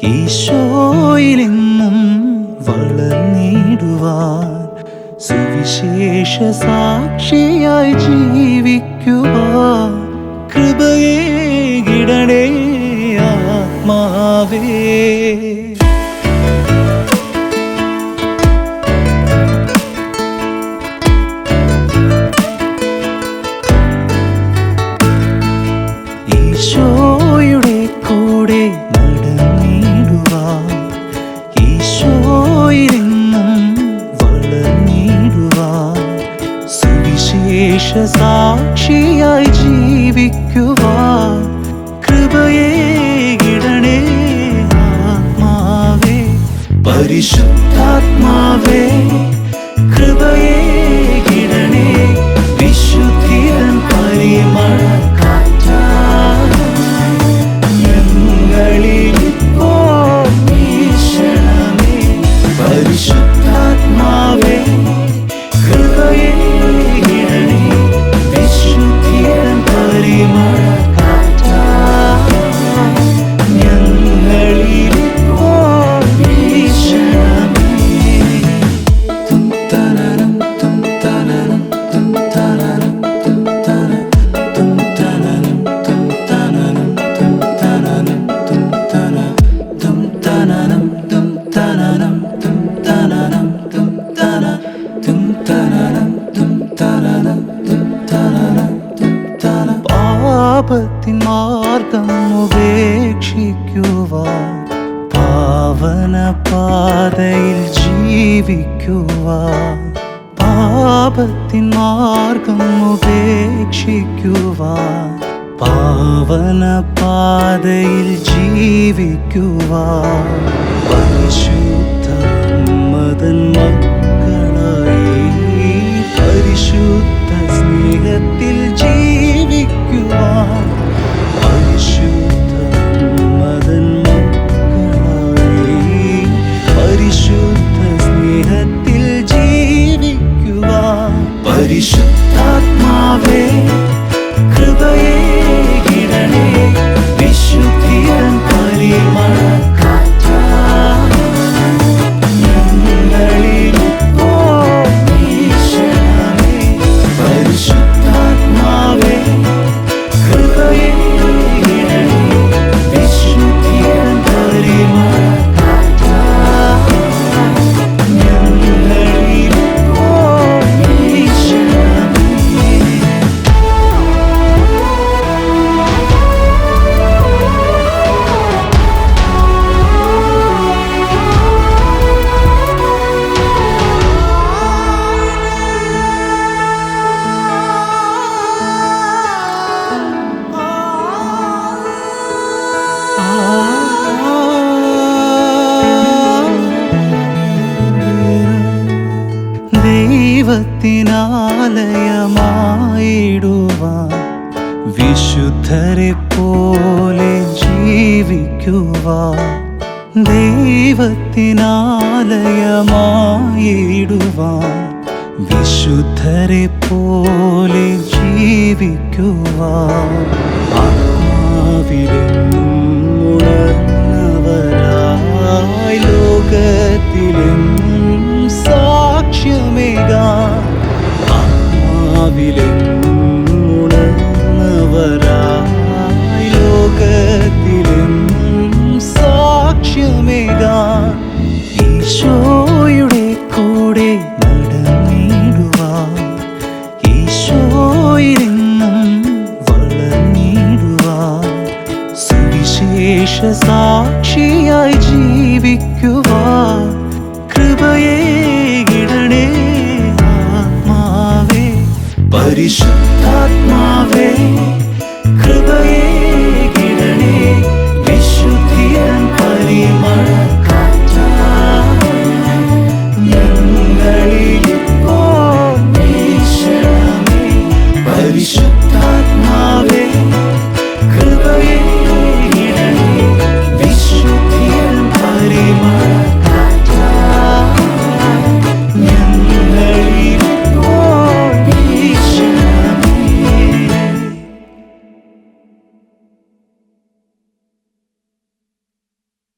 ഈശോയിലെന്നും വളർന്നിടുവാൻ സുവിശേഷ സാക്ഷിയായി ജീവിക്കുവാൻ കൃപയേ സാക്ഷിയായി ജീവിക്കുവാൻ കൃപയെ ഇടണേ ആത്മാവേ. പരിശുദ്ധാത്മാവേ. Redeemer. മാർഗം ഉപേക്ഷിക്കുവാൻ പാവന പാതയിൽ ജീവിക്കുവാൻ പാപത്തിൻ മാർഗം ഉപേക്ഷിക്കുവാൻ പാവന പാതയിൽ ജീവിക്കുവാൻ പശു സ്നേഹത്തിനാലയമായിടുവാൻ വിശുദ്ധരെ പോലെ ജീവിക്കുവാൻ ദൈവത്തിനാലയമായിടുവാൻ വിശുദ്ധരെ പോലെ ജീവിക്കുവാൻ ആത്മാവിലെന്നും precious Archie.